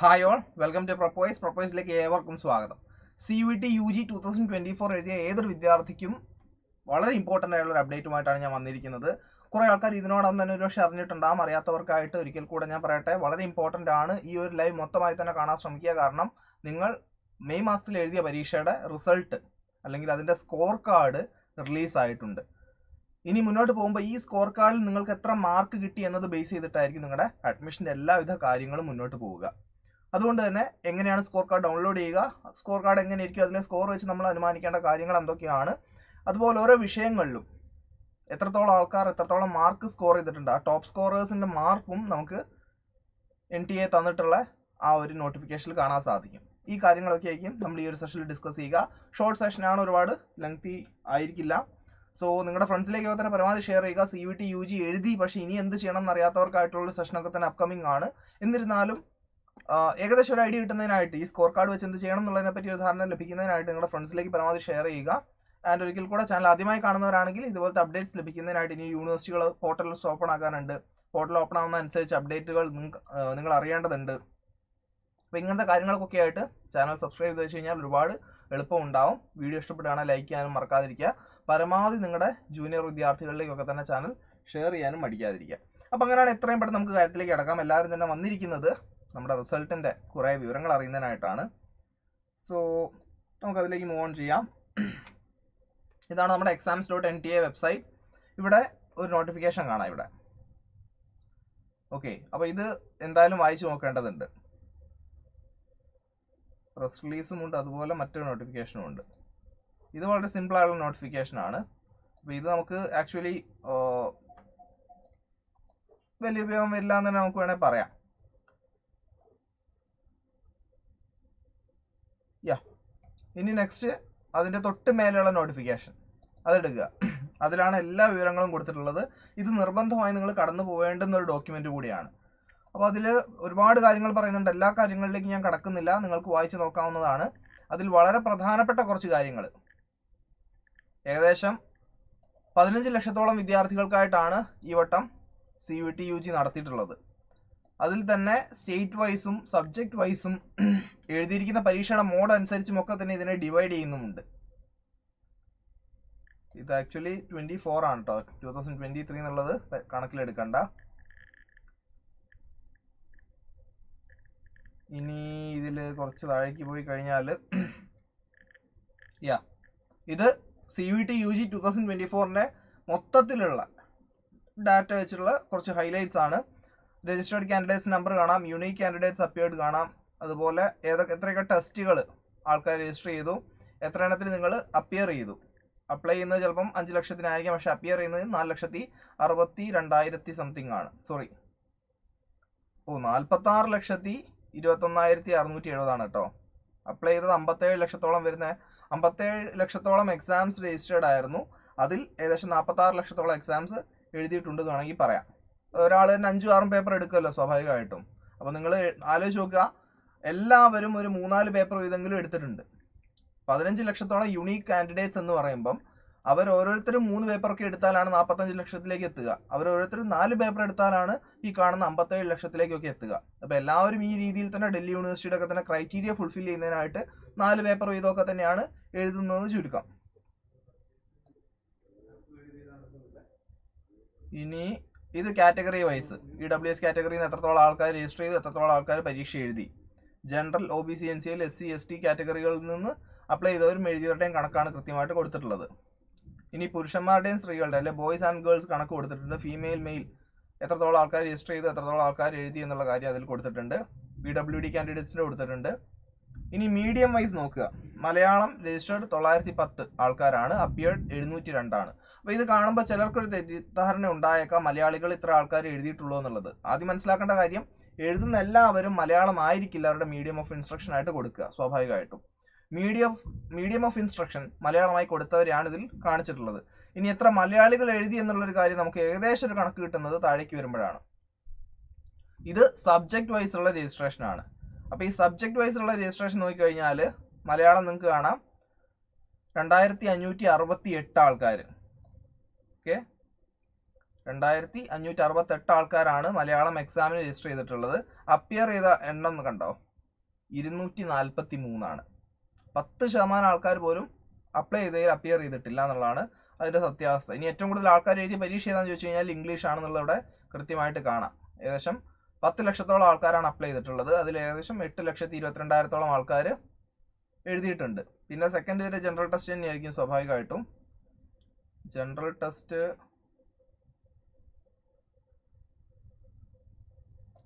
Hi all welcome to Propoise പ്രൊപ്പോയ്സിലേക്ക് ഏവർക്കും സ്വാഗതം. C V T U G two thousand twenty four എഴുതിയ ഏതൊരു വിദ്യാർത്ഥിക്കും വളരെ ഇമ്പോർട്ടന്റ് ആയിട്ടുള്ള ഒരു അപ്ഡേറ്റുമായിട്ടാണ് ഞാൻ വന്നിരിക്കുന്നത്. കുറേ ആൾക്കാർ ഇതിനോടൊന്നും തന്നെ ഒരു പക്ഷേ അറിഞ്ഞിട്ടുണ്ടാകും അറിയാത്തവർക്കായിട്ട് ഒരിക്കൽ കൂടെ ഞാൻ പറയട്ടെ വളരെ ഇമ്പോർട്ടന്റ് ആണ് ഈ ഒരു ലൈവ് മൊത്തമായി തന്നെ കാണാൻ ശ്രമിക്കുക. കാരണം നിങ്ങൾ മെയ് മാസത്തിൽ എഴുതിയ പരീക്ഷയുടെ റിസൾട്ട് അല്ലെങ്കിൽ അതിന്റെ സ്കോർ കാർഡ് റിലീസ് ആയിട്ടുണ്ട്. ഇനി മുന്നോട്ട് പോകുമ്പോൾ ഈ സ്കോർ കാർഡിൽ നിങ്ങൾക്ക് എത്ര മാർക്ക് കിട്ടി എന്നത് ബേസ് ചെയ്തിട്ടായിരിക്കും നിങ്ങളുടെ അഡ്മിഷന്റെ എല്ലാവിധ കാര്യങ്ങളും മുന്നോട്ട് പോവുക. അതുകൊണ്ട് തന്നെ എങ്ങനെയാണ് സ്കോർ കാർഡ് ഡൗൺലോഡ് ചെയ്യുക? സ്കോർ കാർഡ് എങ്ങനെ ഇരിക്കും? അതിലെ സ്കോർ വെച്ച് നമ്മൾ അനുമാനിക്കേണ്ട കാര്യങ്ങൾ എന്തൊക്കെയാണ്? അതുപോലെ ഓരോ വിഷയങ്ങളിലും എത്രത്തോളം ആൾക്കാർ എത്രത്തോളം മാർക്ക് സ്കോർ ചെയ്തിട്ടുണ്ട്? ആ ടോപ്പ് സ്കോറേഴ്സിന്റെ മാർക്കും നമുക്ക് എൻ ടി എ തന്നിട്ടുള്ള ആ ഒരു നോട്ടിഫിക്കേഷനിൽ കാണാൻ സാധിക്കും. ഈ കാര്യങ്ങളൊക്കെ ആയിരിക്കും നമ്മൾ ഈ ഒരു സെഷനിൽ ഡിസ്കസ് ചെയ്യുക. ഷോർട്ട് സെഷനാണ് ഒരുപാട് ലെങ്തി ആയിരിക്കില്ല. സോ നിങ്ങളുടെ ഫ്രണ്ട്സിലേക്ക് തന്നെ പരമാവധി ഷെയർ ചെയ്യുക. C V T U G എഴുതി പക്ഷേ ഇനി എന്ത് ചെയ്യണം എന്നറിയാത്തവർക്കായിട്ടുള്ള സെഷനൊക്കെ തന്നെ അപ്കമിംഗ് ആണ്. എന്നിരുന്നാലും ഏകദേശം ഒരു ഐഡിയ കിട്ടുന്നതിനായിട്ട് ഈ സ്കോർ കാർഡ് വെച്ച് എന്ത് ചെയ്യണം എന്നുള്ളതിനെ പറ്റി ഒരു ധാരണ ലഭിക്കുന്നതിനായിട്ട് നിങ്ങളുടെ ഫ്രണ്ട്സിലേക്ക് പരമാവധി ഷെയർ ചെയ്യുക. ആൻഡ് ഒരിക്കൽ കൂടെ ചാനൽ ആദ്യമായി കാണുന്നവരാണെങ്കിൽ ഇതുപോലത്തെ അപ്ഡേറ്റ്സ് ലഭിക്കുന്നതിനായിട്ട് ഇനി യൂണിവേഴ്സിറ്റികൾ പോർട്ടൽസ് ഓപ്പൺ ആക്കാനുണ്ട്. പോർട്ടൽ ഓപ്പൺ ആവുന്ന അനുസരിച്ച് അപ്ഡേറ്റുകൾ നിങ്ങൾ അറിയേണ്ടതുണ്ട്. അപ്പോൾ ഇങ്ങനത്തെ കാര്യങ്ങൾക്കൊക്കെ ആയിട്ട് ചാനൽ സബ്സ്ക്രൈബ് ചെയ്ത് വെച്ച് കഴിഞ്ഞാൽ ഒരുപാട് എളുപ്പം ഉണ്ടാവും. വീഡിയോ ഇഷ്ടപ്പെടുകയാണെങ്കിൽ ലൈക്ക് ചെയ്യാനും മറക്കാതിരിക്കുക. പരമാവധി നിങ്ങളുടെ ജൂനിയർ വിദ്യാർത്ഥികളിലേക്കൊക്കെ തന്നെ ചാനൽ ഷെയർ ചെയ്യാനും മടിക്കാതിരിക്കുക. അപ്പോൾ അങ്ങനെയാണ് എത്രയും പെട്ടെന്ന് നമുക്ക് കാര്യത്തിലേക്ക് കിടക്കാം. എല്ലാവരും തന്നെ വന്നിരിക്കുന്നത്. നമ്മുടെ റിസൾട്ടിന്റെ കുറേ വിവരങ്ങൾ അറിയുന്നതിനായിട്ടാണ്. സോ നമുക്ക് അതിലേക്ക് മൂവ് ഓൺ ചെയ്യാം. ഇതാണ് നമ്മുടെ exams dot N T A website ഇവിടെ ഒരു നോട്ടിഫിക്കേഷൻ കാണാം ഇവിടെ. ഓക്കെ അപ്പോൾ ഇത് എന്തായാലും വായിച്ചു നോക്കേണ്ടതുണ്ട്. പ്രസ് റിലീസും ഉണ്ട് അതുപോലെ മറ്റൊരു നോട്ടിഫിക്കേഷനും ഉണ്ട്. ഇത് വളരെ നോട്ടിഫിക്കേഷൻ ആണ്. അപ്പോൾ ഇത് നമുക്ക് ആക്ച്വലി വലിയ ഉപയോഗം വരില്ല എന്ന് തന്നെ നമുക്ക് വേണേൽ പറയാം യാ ഇനി നെക്സ്റ്റ് അതിന്റെ തൊട്ട് മേലെയുള്ള നോട്ടിഫിക്കേഷൻ അതെടുക്കുക. അതിലാണ് എല്ലാ വിവരങ്ങളും കൊടുത്തിട്ടുള്ളത്. ഇത് നിർബന്ധമായി നിങ്ങൾ കടന്നു പോകേണ്ടുന്ന ഒരു ഡോക്യുമെന്റ് കൂടിയാണ്. അപ്പോൾ അതിൽ ഒരുപാട് കാര്യങ്ങൾ പറയുന്നുണ്ട്. എല്ലാ കാര്യങ്ങളിലേക്കും ഞാൻ കടക്കുന്നില്ല. നിങ്ങൾക്ക് വായിച്ച് നോക്കാവുന്നതാണ്. അതിൽ വളരെ പ്രധാനപ്പെട്ട കുറച്ച് കാര്യങ്ങൾ ഏകദേശം പതിനഞ്ച് ലക്ഷത്തോളം വിദ്യാർത്ഥികൾക്കായിട്ടാണ് ഈ വട്ടം C V T U G നടത്തിയിട്ടുള്ളത്. അതിൽ തന്നെ സ്റ്റേറ്റ് വൈസും സബ്ജക്ട് വൈസും എഴുതിയിരിക്കുന്ന പരീക്ഷയുടെ മോഡ് അനുസരിച്ചും ഒക്കെ തന്നെ ഇതിനെ ഡിവൈഡ് ചെയ്യുന്നുമുണ്ട്. ഇത് ആക്ച്വലി ട്വന്റി ഫോർ ആണ് കേട്ടോ ടൂ തൗസൻഡ് ട്വന്റി ത്രീ എന്നുള്ളത് കണക്കിലെടുക്കണ്ട. ഇനി ഇതിൽ കുറച്ച് താഴേക്ക് പോയി കഴിഞ്ഞാൽ യാ ഇത് C V T U G two thousand twenty ഫോറിന്റെ മൊത്തത്തിലുള്ള ഡാറ്റ വെച്ചിട്ടുള്ള കുറച്ച് ഹൈലൈറ്റ്സ് ആണ്. രജിസ്റ്റേർഡ് കാൻഡിഡേറ്റ്സ് നമ്പർ കാണാം യുണീക്ക് കാൻഡിഡേറ്റ്സ് അപ്പിയേർഡ് കാണാം. അതുപോലെ ഏതൊക്കെ എത്രയൊക്കെ ടെസ്റ്റുകൾ ആൾക്കാർ രജിസ്റ്റർ ചെയ്തു എത്ര എണ്ണത്തിൽ നിങ്ങൾ അപ്പിയർ ചെയ്തു. അപ്ലൈ ചെയ്യുന്നത് ചിലപ്പം അഞ്ച് ലക്ഷത്തിനായിരിക്കും പക്ഷെ അപ്പിയർ ചെയ്യുന്നത് നാല് ലക്ഷത്തി അറുപത്തി രണ്ടായിരത്തി സംതിങ് ആണ്. സോറി ഓ നാൽപ്പത്തി ആറ് ലക്ഷത്തി ഇരുപത്തൊന്നായിരത്തി അറുന്നൂറ്റി എഴുപതാണ് കേട്ടോ. അപ്ലൈ ചെയ്തത് അമ്പത്തേഴ് ലക്ഷത്തോളം വരുന്ന അമ്പത്തേഴ് ലക്ഷത്തോളം എക്സാംസ് രജിസ്റ്റേർഡ് ആയിരുന്നു. അതിൽ ഏകദേശം നാൽപ്പത്തി ആറ് ലക്ഷത്തോളം എക്സാംസ് എഴുതിയിട്ടുണ്ടെന്ന് വേണമെങ്കിൽ പറയാം. ഒരാൾ തന്നെ അഞ്ചും ആറും പേപ്പർ എടുക്കുമല്ലോ സ്വാഭാവികമായിട്ടും. അപ്പോൾ നിങ്ങൾ ആലോചിച്ച് നോക്കുക എല്ലാവരും ഒരു മൂന്നാൽ പേപ്പർ വീതെങ്കിലും എടുത്തിട്ടുണ്ട്. പതിനഞ്ച് ലക്ഷത്തോളം യുണീക്ക് കാൻഡിഡേറ്റ്സ് എന്ന് പറയുമ്പം അവർ ഓരോരുത്തരും മൂന്ന് പേപ്പറൊക്കെ എടുത്താലാണ് നാൽപ്പത്തഞ്ച് ലക്ഷത്തിലേക്ക് എത്തുക. അവർ ഓരോരുത്തരും നാല് പേപ്പർ എടുത്താലാണ് ഈ കാണുന്ന അമ്പത്തേഴ് ലക്ഷത്തിലേക്കൊക്കെ എത്തുക. അപ്പോൾ എല്ലാവരും ഈ രീതിയിൽ തന്നെ ഡൽഹി യൂണിവേഴ്സിറ്റിയുടെ ഒക്കെ തന്നെ ക്രൈറ്റീരിയ ഫുൾഫിൽ ചെയ്യുന്നതിനായിട്ട് നാല് പേപ്പർ വീതമൊക്കെ തന്നെയാണ് എഴുതുന്നത് ചുരുക്കം. ഇനി ഇത് category wise. E W S കാറ്റഗറിയിൽ നിന്ന് എത്രത്തോളം ആൾക്കാർ രജിസ്റ്റർ ചെയ്ത് എത്രത്തോളം ആൾക്കാർ പരീക്ഷ എഴുതി. General O B C N C L S C S T കാറ്റഗറികളിൽ നിന്ന് അപ്ലൈ ചെയ്തവരും എഴുതിയവരുടെയും കണക്കാണ് കൃത്യമായിട്ട് കൊടുത്തിട്ടുള്ളത്. ഇനി പുരുഷന്മാരുടെയും സ്ത്രീകളുടെ അല്ലെ ബോയ്സ് ആൻഡ് ഗേൾസ് കണക്ക് കൊടുത്തിട്ടുണ്ട്. ഫീമെയിൽ മെയിൽ എത്രത്തോളം ആൾക്കാർ രജിസ്റ്റർ ചെയ്ത് എത്രത്തോളം ആൾക്കാർ എഴുതി എന്നുള്ള കാര്യം അതിൽ കൊടുത്തിട്ടുണ്ട്. പി ഡബ്ല്യു ഡി കാൻഡിഡേറ്റ്സിന്റെ കൊടുത്തിട്ടുണ്ട്. ഇനി മീഡിയം വൈസ് നോക്കുക. മലയാളം രജിസ്റ്റേർഡ് തൊള്ളായിരത്തി പത്ത് ആൾക്കാരാണ്. അപ്പിയേർഡ് എഴുന്നൂറ്റി രണ്ടാണ്. അപ്പോൾ ഇത് കാണുമ്പോൾ ചിലർക്കൊരു തെറ്റിദ്ധാരണ ഉണ്ടായേക്കാം. മലയാളികൾ ഇത്ര ആൾക്കാർ എഴുതിയിട്ടുള്ളൂ എന്നുള്ളത്. ആദ്യം മനസ്സിലാക്കേണ്ട കാര്യം എഴുതുന്ന എല്ലാവരും മലയാളം ആയിരിക്കില്ല അവരുടെ മീഡിയം ഓഫ് ഇൻസ്ട്രക്ഷൻ ആയിട്ട് കൊടുക്കുക സ്വാഭാവികമായിട്ടും. മീഡിയം മീഡിയം ഓഫ് ഇൻസ്ട്രക്ഷൻ മലയാളമായി കൊടുത്തവരെയാണ് ഇതിൽ കാണിച്ചിട്ടുള്ളത്. ഇനി എത്ര മലയാളികൾ എഴുതി എന്നുള്ളൊരു കാര്യം നമുക്ക് ഏകദേശം ഒരു കണക്ക് കിട്ടുന്നത് താഴേക്ക് വരുമ്പോഴാണ്. ഇത് സബ്ജക്ട് വൈസ് ഉള്ള രജിസ്ട്രേഷൻ ആണ്. അപ്പോൾ ഈ സബ്ജക്ട് വൈസ് ഉള്ള രജിസ്ട്രേഷൻ നോക്കിക്കഴിഞ്ഞാൽ മലയാളം നിങ്ങൾക്ക് കാണാം. രണ്ടായിരത്തി അഞ്ഞൂറ്റി അറുപത്തി എട്ട് ആൾക്കാർ ഓക്കെ രണ്ടായിരത്തി അഞ്ഞൂറ്റി അറുപത്തി എട്ട് ആൾക്കാരാണ് മലയാളം എക്സാമിന് രജിസ്റ്റർ ചെയ്തിട്ടുള്ളത്. അപ്പിയർ ചെയ്ത എണ്ണം കണ്ടോ? ഇരുന്നൂറ്റി നാൽപ്പത്തി മൂന്നാണ് പത്ത് ശതമാനം ആൾക്കാർ പോലും അപ്ലൈ ചെയ്തതിൽ അപ്പിയർ ചെയ്തിട്ടില്ല എന്നുള്ളതാണ് അതിന്റെ സത്യാവസ്ഥ. ഇനി ഏറ്റവും കൂടുതൽ ആൾക്കാർ എഴുതിയ പരീക്ഷ ഏതാണെന്ന് ചോദിച്ചു കഴിഞ്ഞാൽ ഇംഗ്ലീഷ് ആണെന്നുള്ളത് ഇവിടെ കൃത്യമായിട്ട് കാണാം. ഏകദേശം പത്ത് ലക്ഷത്തോളം ആൾക്കാരാണ് അപ്ലൈ ചെയ്തിട്ടുള്ളത്. അതിൽ ഏകദേശം എട്ട് ലക്ഷത്തി ഇരുപത്തിരണ്ടായിരത്തോളം ആൾക്കാർ എഴുതിയിട്ടുണ്ട്. പിന്നെ സെക്കൻഡ് വരെ ജനറൽ ടെസ്റ്റ് തന്നെയായിരിക്കും സ്വാഭാവികമായിട്ടും. ജനറൽ ടെസ്റ്റ്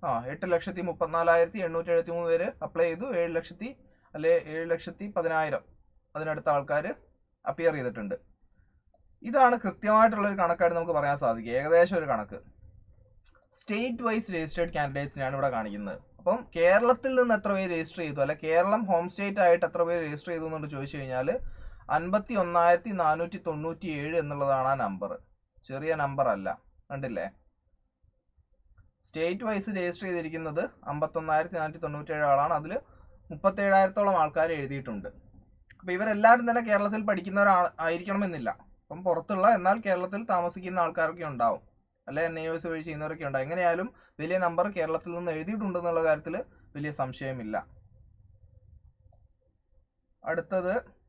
ആ എട്ട് ലക്ഷത്തി മുപ്പത്തിനാലായിരത്തി എണ്ണൂറ്റി എഴുപത്തി മൂന്ന് പേര് അപ്ലൈ ചെയ്തു. ഏഴ് ലക്ഷത്തി അല്ലെ ഏഴ് ലക്ഷത്തി പതിനായിരം അതിനടുത്ത ആൾക്കാർ അപ്പിയർ ചെയ്തിട്ടുണ്ട്. ഇതാണ് കൃത്യമായിട്ടുള്ള ഒരു കണക്കായിട്ട് നമുക്ക് പറയാൻ സാധിക്കും ഏകദേശം ഒരു കണക്ക്. സ്റ്റേറ്റ് വൈസ് രജിസ്റ്റേഡ് കാൻഡിഡേറ്റ്സിനെയാണ് ഇവിടെ കാണിക്കുന്നത്. അപ്പം കേരളത്തിൽ നിന്ന് എത്ര പേര് രജിസ്റ്റർ ചെയ്തു? അല്ലെ കേരളം ഹോം സ്റ്റേറ്റ് ആയിട്ട് എത്ര പേര് രജിസ്റ്റർ ചെയ്തു എന്ന് ചോദിച്ചു കഴിഞ്ഞാൽ അൻപത്തി ഒന്നായിരത്തി നാനൂറ്റി തൊണ്ണൂറ്റി ഏഴ് എന്നുള്ളതാണ് ആ നമ്പർ ചെറിയ നമ്പർ അല്ല. കണ്ടില്ലേ? സ്റ്റേറ്റ് വൈസ് രജിസ്റ്റർ ചെയ്തിരിക്കുന്നത് അമ്പത്തൊന്നായിരത്തി നാനൂറ്റി തൊണ്ണൂറ്റി ഏഴ് ആളാണ്. അതിൽ മുപ്പത്തേഴായിരത്തോളം ആൾക്കാർ എഴുതിയിട്ടുണ്ട്. അപ്പോൾ ഇവരെല്ലാവരും തന്നെ കേരളത്തിൽ പഠിക്കുന്നവരാ ആയിരിക്കണമെന്നില്ല. അപ്പം പുറത്തുള്ള എന്നാൽ കേരളത്തിൽ താമസിക്കുന്ന ആൾക്കാരൊക്കെ ഉണ്ടാവും. അല്ലെ എൻ എസ് വഴി ചെയ്യുന്നവരൊക്കെ ഉണ്ടാവും. എങ്ങനെയായാലും വലിയ നമ്പർ കേരളത്തിൽ നിന്ന് എഴുതിയിട്ടുണ്ടെന്നുള്ള കാര്യത്തിൽ വലിയ സംശയമില്ല. അടുത്തത്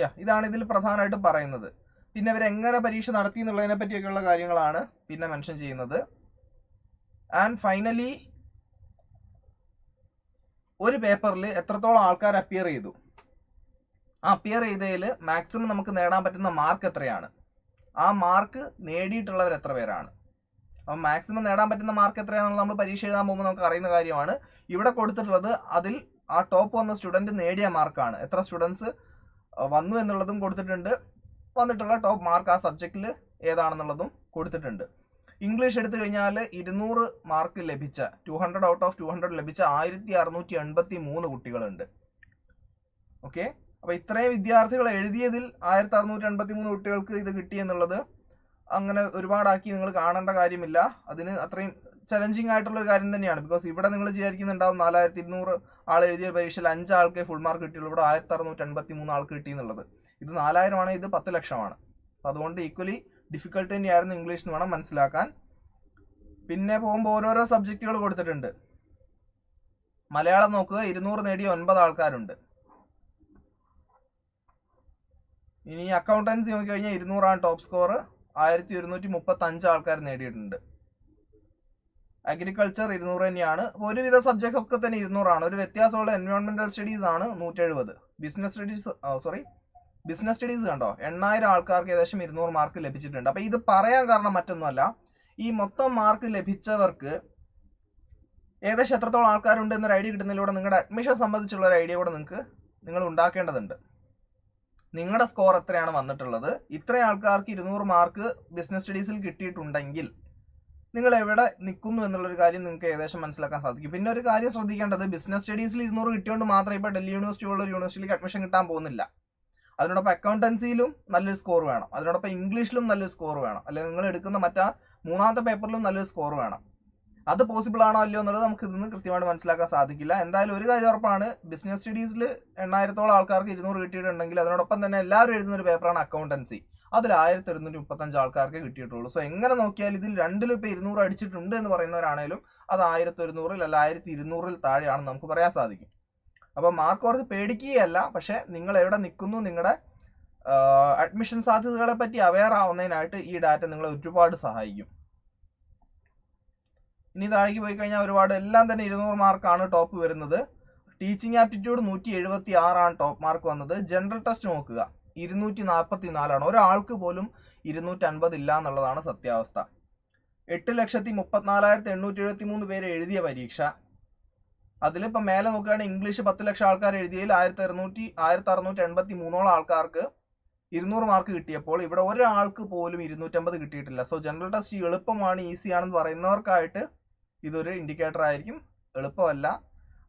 യാ ഇതാണ് ഇതിൽ പ്രധാനമായിട്ട് പറയുന്നത്. പിന്നെ ഇവർ എങ്ങനെ പരീക്ഷ നടത്തി എന്നുള്ളതിനെ പറ്റിയൊക്കെയുള്ള കാര്യങ്ങളാണ് പിന്നെ മെൻഷൻ ചെയ്യുന്നത്. ആൻഡ് ഫൈനലി ഒരു പേപ്പറിൽ എത്രത്തോളം ആൾക്കാർ അപ്പിയർ ചെയ്തു? ആ അപ്പിയർ ചെയ്തതിൽ മാക്സിമം നമുക്ക് നേടാൻ പറ്റുന്ന മാർക്ക് എത്രയാണ്? ആ മാർക്ക് നേടിയിട്ടുള്ളവർ എത്ര പേരാണ്? അപ്പം മാക്സിമം നേടാൻ പറ്റുന്ന മാർക്ക് എത്രയാണെന്നുള്ളത് നമ്മൾ പരീക്ഷ എഴുതാൻ പോകുമ്പോൾ നമുക്ക് അറിയുന്ന കാര്യമാണ്. ഇവിടെ കൊടുത്തിട്ടുള്ളത് അതിൽ ആ ടോപ്പ് വന്ന സ്റ്റുഡന്റ് നേടിയ മാർക്കാണ് എത്ര സ്റ്റുഡൻസ് വന്നു എന്നുള്ളതും കൊടുത്തിട്ടുണ്ട്. വന്നിട്ടുള്ള ടോപ്പ് മാർക്ക് ആ സബ്ജക്റ്റിൽ ഏതാണെന്നുള്ളതും കൊടുത്തിട്ടുണ്ട്. ഇംഗ്ലീഷ് എടുത്തു കഴിഞ്ഞാൽ ഇരുന്നൂറ് മാർക്ക് ലഭിച്ച two hundred out of two hundred ലഭിച്ച ആയിരത്തി അറുന്നൂറ്റി എൺപത്തി മൂന്ന് കുട്ടികളുണ്ട്. ഓക്കെ അപ്പോൾ ഇത്രയും വിദ്യാർത്ഥികൾ എഴുതിയതിൽ ആയിരത്തി അറുന്നൂറ്റി എൺപത്തി മൂന്ന് കുട്ടികൾക്ക് ഇത് കിട്ടി എന്നുള്ളത് അങ്ങനെ ഒരുപാടാക്കി നിങ്ങൾ കാണേണ്ട കാര്യമില്ല. അതിന് അത്രയും ചലഞ്ചിങ് ആയിട്ടുള്ള ഒരു കാര്യം തന്നെയാണ്. ബിക്കോസ് ഇവിടെ നിങ്ങൾ വിചാരിക്കുന്നുണ്ടാവും നാലായിരത്തി ഇരുന്നൂറ് ആൾ എഴുതിയ പരീക്ഷയിൽ അഞ്ച് ഫുൾ മാർക്ക് കിട്ടിയുള്ളൂ. ഇവിടെ ആയിരത്തി അറുന്നൂറ്റി എൺപത്തി മൂന്ന് ആൾക്ക് കിട്ടി എന്നുള്ളത് ഇത് നാലായിരം ആണ് ഇത് പത്ത് ലക്ഷമാണ്. അപ്പോൾ അതുകൊണ്ട് ഈക്വലി ഡിഫിക്കൽട്ട് തന്നെയായിരുന്നു ഇംഗ്ലീഷ് എന്ന് വേണം മനസ്സിലാക്കാൻ. പിന്നെ പോകുമ്പോൾ ഓരോരോ സബ്ജക്റ്റുകൾ കൊടുത്തിട്ടുണ്ട്. മലയാളം നോക്കുക ഇരുന്നൂറ് നേടിയ ഒൻപത് ആൾക്കാരുണ്ട്. ഇനി അക്കൗണ്ടൻസി നോക്കിക്കഴിഞ്ഞാൽ ഇരുന്നൂറാണ് ടോപ്പ് സ്കോർ ആയിരത്തി ഒരുന്നൂറ്റി മുപ്പത്തി അഞ്ച് ആൾക്കാർ നേടിയിട്ടുണ്ട്. അഗ്രികൾച്ചർ ഇരുന്നൂറ് തന്നെയാണ്. അപ്പോൾ ഒരുവിധ സബ്ജക്ട്സ് ഒക്കെ തന്നെ ഇരുന്നൂറാണ്. ഒരു വ്യത്യാസമുള്ള എൻവയോൺമെന്റൽ സ്റ്റഡീസ് ആണ് നൂറ്റെഴുപത്. Business studies sorry business studies കണ്ടോ? എണ്ണായിരം ആൾക്കാർക്ക് ഏകദേശം ഇരുന്നൂറ് മാർക്ക് ലഭിച്ചിട്ടുണ്ട്. അപ്പൊ ഇത് പറയാൻ കാരണം മറ്റൊന്നുമല്ല. ഈ മൊത്തം മാർക്ക് ലഭിച്ചവർക്ക് ഏകദേശം എത്രത്തോളം ആൾക്കാരുണ്ട് എന്നൊരു ഐഡിയ കിട്ടുന്നതിലൂടെ നിങ്ങളുടെ അഡ്മിഷൻ സംബന്ധിച്ചുള്ള ഒരു ഐഡിയ കൂടെ നിങ്ങൾക്ക് നിങ്ങൾ ഉണ്ടാക്കേണ്ടതുണ്ട്. നിങ്ങളുടെ സ്കോർ എത്രയാണ് വന്നിട്ടുള്ളത്? ഇത്രയും ആൾക്കാർക്ക് ഇരുന്നൂറ് മാർക്ക് ബിസിനസ് സ്റ്റഡീസിൽ കിട്ടിയിട്ടുണ്ടെങ്കിൽ നിങ്ങൾ എവിടെ നിൽക്കുന്നു എന്നുള്ളൊരു കാര്യം നിങ്ങൾക്ക് ഏകദേശം മനസ്സിലാക്കാൻ സാധിക്കും. പിന്നെ ഒരു കാര്യം ശ്രദ്ധിക്കേണ്ടത് ബിസിനസ് സ്റ്റഡീസിൽ ഇരുന്നൂറ് കിട്ടിയോണ്ട് മാത്രമേ ഇപ്പോൾ ഡൽഹി യൂണിവേഴ്സിറ്റി ഉള്ള യൂണിവേഴ്സിറ്റിയിലേക്ക് അഡ്മിഷൻ കിട്ടാൻ പോകുന്നില്ല. അതിനോടൊപ്പം അക്കൗണ്ടൻസിയിലും നല്ലൊരു സ്കോർ വേണം. അതിനോടൊപ്പം ഇംഗ്ലീഷിലും നല്ലൊരു സ്കോർ വേണം. അല്ലെങ്കിൽ നിങ്ങൾ എടുക്കുന്ന മറ്റാ മൂന്നാമത്തെ പേപ്പറിലും നല്ലൊരു സ്കോർ വേണം. അത് പോസിബിൾ ആണോ അല്ലയോ എന്നുള്ളത് നമുക്ക് ഇതൊന്നും കൃത്യമായിട്ട് മനസ്സിലാക്കാൻ സാധിക്കില്ല. എന്തായാലും ഒരു കാര്യം ഉറപ്പാണ് ബിസിനസ് സ്റ്റഡീസിൽ എണ്ണായിരത്തോളം ആൾക്കാർക്ക് ഇരുന്നൂറ് കിട്ടിയിട്ടുണ്ടെങ്കിൽ അതിനോടൊപ്പം തന്നെ എല്ലാവരും എഴുതുന്ന ഒരു പേപ്പറാണ് അക്കൗണ്ടൻസി അതിൽ ആയിരത്തി ഒരുന്നൂറ്റി മുപ്പത്തഞ്ച് ആൾക്കാർക്ക് കിട്ടിയിട്ടുള്ളൂ. സോ എങ്ങനെ നോക്കിയാൽ ഇതിൽ രണ്ടിലും ഇപ്പോൾ ഇരുന്നൂറ് അടിച്ചിട്ടുണ്ട് എന്ന് പറയുന്നവരാണേലും അത് ആയിരത്തി ഒരുന്നൂറിൽ അല്ല ആയിരത്തി ഇരുന്നൂറിൽ താഴെയാണെന്ന് നമുക്ക് പറയാൻ സാധിക്കും. അപ്പോൾ മാർക്ക് ഓർത്ത് പേടിക്കുകയല്ല പക്ഷേ നിങ്ങൾ എവിടെ നിൽക്കുന്നു നിങ്ങളുടെ അഡ്മിഷൻ സാധ്യതകളെ പറ്റി അവെയർ ആവുന്നതിനായിട്ട് ഈ ഡാറ്റ നിങ്ങളെ ഒരുപാട് സഹായിക്കും. ഇനി താഴേക്ക് പോയി കഴിഞ്ഞാൽ ഒരുപാട് എല്ലാം തന്നെ ഇരുന്നൂറ് മാർക്കാണ് ടോപ്പ് വരുന്നത്. ടീച്ചിങ് ആപ്റ്റിറ്റ്യൂഡ് നൂറ്റി എഴുപത്തി ആറാണ് ടോപ്പ് മാർക്ക് വന്നത്. ജനറൽ ടെസ്റ്റ് നോക്കുക. ഇരുന്നൂറ്റി നാൽപ്പത്തി നാലാണ് ഒരാൾക്ക് പോലും ഇരുന്നൂറ്റി അൻപത് ഇല്ല എന്നുള്ളതാണ് സത്യാവസ്ഥ. എട്ട് ലക്ഷത്തി മുപ്പത്തിനാലായിരത്തി എണ്ണൂറ്റി എഴുപത്തി മൂന്ന് പേര് എഴുതിയ പരീക്ഷ. അതിലിപ്പോൾ മേലെ നോക്കുകയാണെങ്കിൽ ഇംഗ്ലീഷ് പത്ത് ലക്ഷം ആൾക്കാർ എഴുതിയതിൽ ആയിരത്തി അറുന്നൂറ്റി ആയിരത്തി അറുന്നൂറ്റി എൺപത്തി മൂന്നോളം ആൾക്കാർക്ക് ഇരുന്നൂറ് മാർക്ക് കിട്ടിയപ്പോൾ ഇവിടെ ഒരാൾക്ക് പോലും ഇരുന്നൂറ്റമ്പത് കിട്ടിയിട്ടില്ല. സോ ജനറൽ ടെസ്റ്റ് എളുപ്പമാണ് ഈസി ആണെന്ന് പറയുന്നവർക്കായിട്ട് ഇതൊരു ഇൻഡിക്കേറ്റർ ആയിരിക്കും. എളുപ്പമല്ല.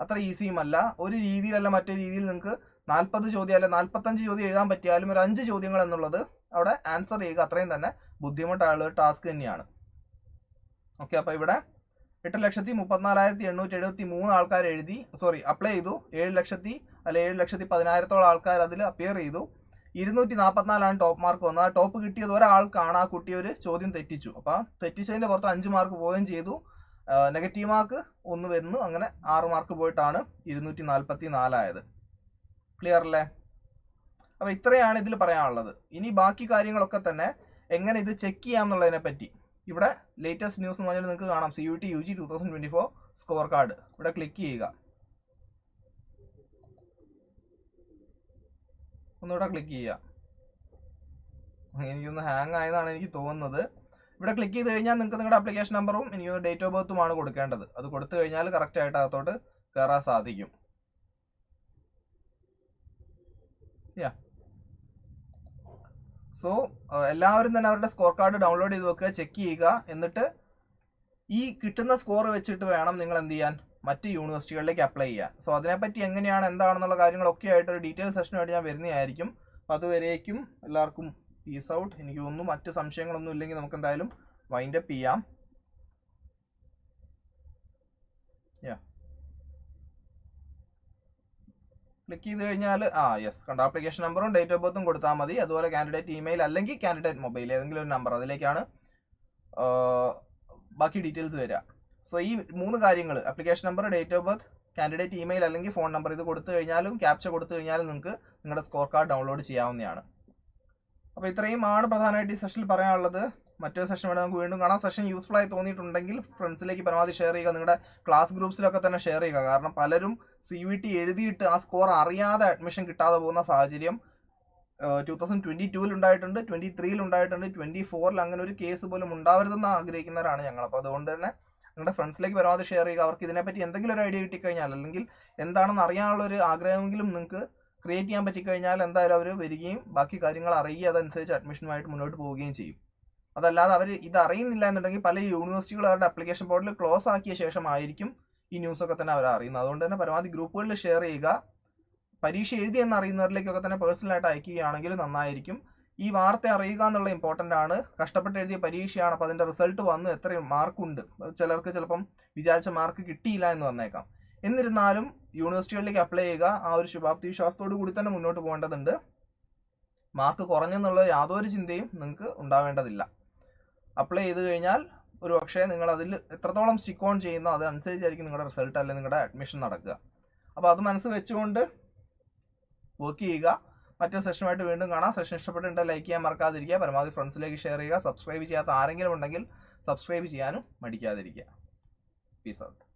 അത്ര ഈസിയുമല്ല ഒരു രീതിയിലല്ല മറ്റൊരു രീതിയിൽ നിങ്ങൾക്ക് നാൽപ്പത് ചോദ്യം അല്ലെ നാൽപ്പത്തഞ്ച് ചോദ്യം എഴുതാൻ പറ്റിയാലും ഒരു അഞ്ച് ചോദ്യങ്ങൾ എന്നുള്ളത് അവിടെ ആൻസർ ചെയ്യുക. അത്രയും തന്നെ ബുദ്ധിമുട്ടായുള്ള ഒരു ടാസ്ക് തന്നെയാണ്. ഓക്കെ അപ്പോൾ ഇവിടെ എട്ട് ലക്ഷത്തി മുപ്പത്തിനാലായിരത്തി എണ്ണൂറ്റി എഴുപത്തി മൂന്ന് ആൾക്കാർ എഴുതി സോറി അപ്ലൈ ചെയ്തു. ഏഴ് ലക്ഷത്തി അല്ലെ ഏഴ് ലക്ഷത്തി പതിനായിരത്തോളം ആൾക്കാർ അതിൽ അപ്പിയർ ചെയ്തു. ഇരുന്നൂറ്റി നാൽപ്പത്തിനാലാണ് ടോപ്പ് മാർക്ക് വന്നത്. ആ ടോപ്പ് കിട്ടിയത് ഒരാൾക്കാണ്. ആ കുട്ടി ഒരു ചോദ്യം തെറ്റിച്ചു. അപ്പോൾ തെറ്റിച്ചതിന്റെ പുറത്ത് അഞ്ച് മാർക്ക് പോവുകയും ചെയ്തു. നെഗറ്റീവ് മാർക്ക് ഒന്ന് വരുന്നു. അങ്ങനെ ആറ് മാർക്ക് പോയിട്ടാണ് ഇരുന്നൂറ്റി നാൽപ്പത്തി നാലായത് ക്ലിയർ അല്ലേ? അപ്പൊ ഇത്രയാണ് ഇതിൽ പറയാനുള്ളത്. ഇനി ബാക്കി കാര്യങ്ങളൊക്കെ തന്നെ എങ്ങനെ ഇത് ചെക്ക് ചെയ്യാം എന്നുള്ളതിനെ പറ്റി. ഇവിടെ ലേറ്റസ്റ്റ് ന്യൂസ് എന്ന് പറഞ്ഞാൽ നിങ്ങൾക്ക് കാണാം. C U T U G two thousand twenty four score card ഇവിടെ ക്ലിക്ക് ചെയ്യുക. ഒന്നുകൂടെ ക്ലിക്ക് ചെയ്യുക. എനിക്കൊന്ന് ഹാങ് ആയതാണ് എനിക്ക് തോന്നുന്നത്. ഇവിടെ ക്ലിക്ക് ചെയ്ത് കഴിഞ്ഞാൽ നിങ്ങൾക്ക് നിങ്ങളുടെ അപ്ലിക്കേഷൻ നമ്പറും എനിക്കൊന്ന് ഡേറ്റ് ഓഫ് ബർത്തുമാണ് കൊടുക്കേണ്ടത്. അത് കൊടുത്തു കഴിഞ്ഞാൽ കറക്റ്റ് ആയിട്ട് അകത്തോട്ട് കയറാൻ സാധിക്കും. യാ സോ എല്ലാവരും തന്നെ അവരുടെ സ്കോർ കാർഡ് ഡൗൺലോഡ് ചെയ്ത് വെക്കുക ചെക്ക് ചെയ്യുക. എന്നിട്ട് ഈ കിട്ടുന്ന സ്കോർ വെച്ചിട്ട് വേണം നിങ്ങൾ എന്ത് ചെയ്യാൻ? മറ്റ് യൂണിവേഴ്സിറ്റികളിലേക്ക് അപ്ലൈ ചെയ്യാൻ. സോ അതിനെപ്പറ്റി എങ്ങനെയാണ് എന്താണെന്നുള്ള കാര്യങ്ങളൊക്കെ ആയിട്ട് ഒരു ഡീറ്റെയിൽ സെഷനുമായിട്ട് ഞാൻ വരുന്നതായിരിക്കും. അപ്പോൾ അതുവരേക്കും എല്ലാവർക്കും പീസ് ഔട്ട് എനിക്ക് തോന്നുന്നു മറ്റ് സംശയങ്ങളൊന്നും ഇല്ലെങ്കിൽ നമുക്ക് എന്തായാലും വൈൻഡപ്പ് ചെയ്യാം. ചെയ്യാം ക്ലിക്ക് ചെയ്ത് കഴിഞ്ഞാൽ ആ യെസ് കണ്ട ആപ്ലിക്കേഷൻ നമ്പറും ഡേറ്റ് ഓഫ് ബർത്തും കൊടുത്താൽ മതി. അതുപോലെ കാൻഡിഡേറ്റ് ഇമെയിൽ അല്ലെങ്കിൽ കാൻഡിഡേറ്റ് മൊബൈൽ ഏതെങ്കിലും ഒരു നമ്പർ അതിലേക്കാണ് ബാക്കി ഡീറ്റെയിൽസ് വരിക സോ ഈ മൂന്ന് കാര്യങ്ങൾ application number date of birth candidate email അല്ലെങ്കിൽ ഫോൺ നമ്പർ ഇത് കൊടുത്തു കഴിഞ്ഞാലും ക്യാപ്ച കൊടുത്തു കഴിഞ്ഞാലും നിങ്ങൾക്ക് നിങ്ങളുടെ സ്കോർ കാർഡ് ഡൗൺലോഡ് ചെയ്യാവുന്നതാണ്. അപ്പോൾ ഇത്രയുമാണ് പ്രധാനമായിട്ട് ഈ സെഷനിൽ പറയാനുള്ളത്. മറ്റൊരു സെഷൻ വേണമെങ്കിൽ നമുക്ക് വീണ്ടും കാണാം. സെഷൻ യൂസ്ഫുൾ ആയി തോന്നിയിട്ടുണ്ടെങ്കിൽ ഫ്രണ്ട്സിലേക്ക് പരമാവധി ഷെയർ ചെയ്യുക നിങ്ങളുടെ ക്ലാസ് ഗ്രൂപ്പ്സിലൊക്കെ തന്നെ ഷെയർ ചെയ്യുക. കാരണം പലരും സി വി ടി എഴുതിയിട്ട് ആ സ്കോർ അറിയാതെ അഡ്മിഷൻ കിട്ടാതെ പോകുന്ന സാഹചര്യം ടു തൗസൻഡ് ട്വന്റി ടൂവിൽ ഉണ്ടായിട്ടുണ്ട് ട്വന്റി ത്രീയിൽ ഉണ്ടായിട്ടുണ്ട് ട്വന്റി ഫോറിൽ അങ്ങനെ ഒരു കേസ് പോലും ഉണ്ടാവരുതെന്ന് ആഗ്രഹിക്കുന്നവരാണ് ഞങ്ങൾ അപ്പോൾ അതുകൊണ്ട് തന്നെ നിങ്ങളുടെ ഫ്രണ്ട്സിലേക്ക് പരമാവധി ഷെയർ ചെയ്യുക. അവർക്ക് ഇതിനെപ്പറ്റി എന്തെങ്കിലും ഒരു ഐഡിയ കിട്ടിക്കഴിഞ്ഞാൽ അല്ലെങ്കിൽ എന്താണെന്ന് അറിയാനുള്ള ഒരു ആഗ്രഹമെങ്കിലും നിങ്ങൾക്ക് ക്രിയേറ്റ് ചെയ്യാൻ പറ്റിക്കഴിഞ്ഞാൽ എന്തായാലും അവർ വരികയും ബാക്കി കാര്യങ്ങൾ അറിയുകയും അതനുസരിച്ച് അഡ്മിഷനുമായിട്ട് മുന്നോട്ട് പോവുകയും ചെയ്യും. അതല്ലാതെ അവർ ഇത് അറിയുന്നില്ല എന്നുണ്ടെങ്കിൽ പല യൂണിവേഴ്സിറ്റികൾ അവരുടെ അപ്ലിക്കേഷൻ പോർട്ടൽ ക്ലോസ് ആക്കിയ ശേഷമായിരിക്കും ഈ ന്യൂസ് ഒക്കെ തന്നെ അവർ അറിയുന്നത്. അതുകൊണ്ട് തന്നെ പരമാവധി ഗ്രൂപ്പുകളിൽ ഷെയർ ചെയ്യുക. പരീക്ഷ എഴുതി എന്ന് അറിയുന്നവരിലേക്കൊക്കെ തന്നെ പേഴ്സണലായിട്ട് അയക്കുകയാണെങ്കിൽ നന്നായിരിക്കും. ഈ വാർത്ത അറിയുക എന്നുള്ള ഇമ്പോർട്ടന്റ് ആണ്. കഷ്ടപ്പെട്ട് എഴുതിയ പരീക്ഷയാണ് അപ്പോൾ അതിന്റെ റിസൾട്ട് വന്ന് എത്ര മാർക്കുണ്ട് ചിലർക്ക് ചിലപ്പം വിചാരിച്ച മാർക്ക് കിട്ടിയില്ല എന്ന് വന്നേക്കാം. എന്നിരുന്നാലും യൂണിവേഴ്സിറ്റികളിലേക്ക് അപ്ലൈ ചെയ്യുക. ആ ഒരു ശുഭാപ്തി വിശ്വാസത്തോടു കൂടി തന്നെ മുന്നോട്ട് പോകേണ്ടതുണ്ട്. മാർക്ക് കുറഞ്ഞെന്നുള്ള യാതൊരു ചിന്തയും നിങ്ങൾക്ക് ഉണ്ടാവേണ്ടതില്ല. അപ്ലൈ ചെയ്ത് കഴിഞ്ഞാൽ ഒരു പക്ഷേ നിങ്ങൾ അതിൽ എത്രത്തോളം സ്റ്റിക്ക് ഓൺ ചെയ്യുന്നോ അതനുസരിച്ചായിരിക്കും നിങ്ങളുടെ റിസൾട്ട് അല്ലെങ്കിൽ നിങ്ങളുടെ അഡ്മിഷൻ നടക്കുക. അപ്പോൾ അത് മനസ്സ് വെച്ചുകൊണ്ട് വർക്ക് ചെയ്യുക. മറ്റേ സെഷനുമായിട്ട് വീണ്ടും കാണാം. സെഷൻ ഇഷ്ടപ്പെട്ടിട്ടുണ്ടെങ്കിൽ ലൈക്ക് ചെയ്യാൻ മറക്കാതിരിക്കുക. പരമാവധി ഫ്രണ്ട്സിലേക്ക് ഷെയർ ചെയ്യുക. സബ്സ്ക്രൈബ് ചെയ്യാത്ത ആരെങ്കിലും ഉണ്ടെങ്കിൽ സബ്സ്ക്രൈബ് ചെയ്യാനും മടിക്കാതിരിക്കുക. Peace out